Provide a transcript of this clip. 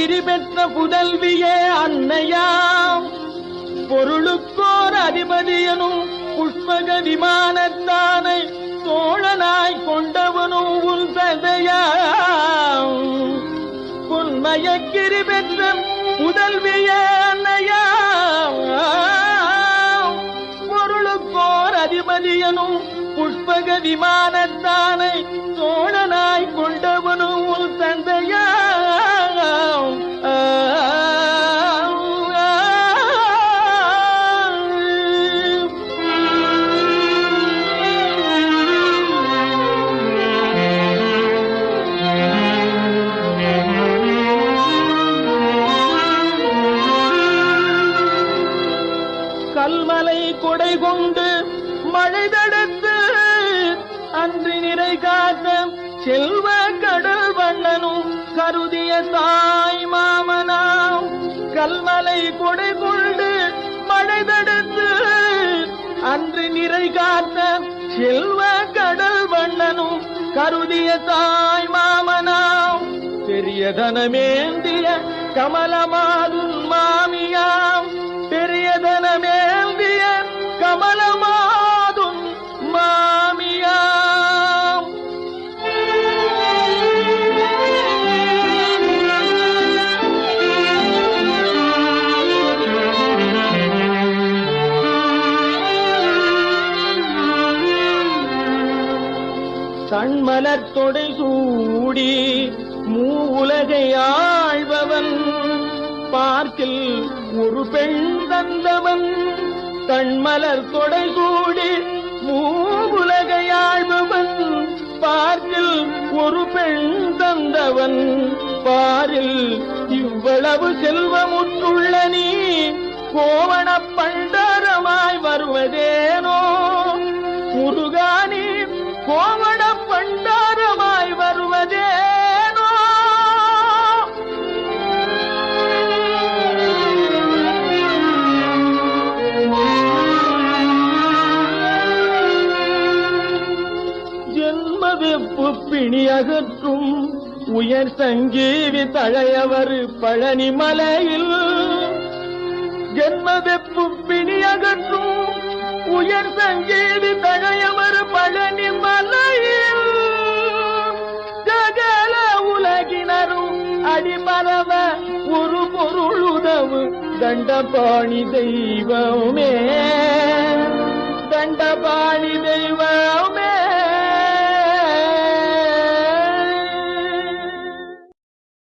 பொன்மயங்கிரி பெற்ற புதல்வியே அன்னையாம் பொருளுக்கோர் அதிபதியனும் புஷ்பக விமானத்தானை தோழனாய் கொண்டவனும் உன் தந்தையாம் பொன்மயக்கிரி பெற்ற புதல்வியே அன்னையாம் பொருளுக்கோர் அதிபதியனும் புஷ்பக விமானத்தானை மலை கொடை கொண்டு மழை தடுத்து அன்று நிறை காத்த செல்வ கடல் வண்ணனும் கருதிய தாய் மாமனாம். கல்மலை கொடை கொண்டு மழை தடுத்து அன்று நிறை காத்த செல்வ கடல் வண்ணனும் கருதிய தாய் மாமனாம். பெரியதனமேந்திய கமலமாதும் மாமியாம். தன்மலர் தொடை சூடி மூ உலகை ஆழ்பவன். பார்க்கில் ஒரு பெண் தந்தவன். தன்மலர் தொடை சூடி மூவுலகை ஆழ்பவன். பார்க்கில் ஒரு பெண் தந்தவன். பாரில் இவ்வளவு செல்வமுற்றுள்ள நீ கோவண பண்டாரமாய் வருவதேனோ? பிணி அகற்றும் உயர் சங்கீவி தழையவர் பழனி மலையில். ஜென்மவெப்பு பிணி அகற்றும் உயர் சங்கீவி தழையவர் பழனி மலையில். ஜகல உலகினரும் அடிமரவ ஒரு பொருள் உதவு தண்டபாணி தெய்வமே. தண்டபாணி தெய்வம்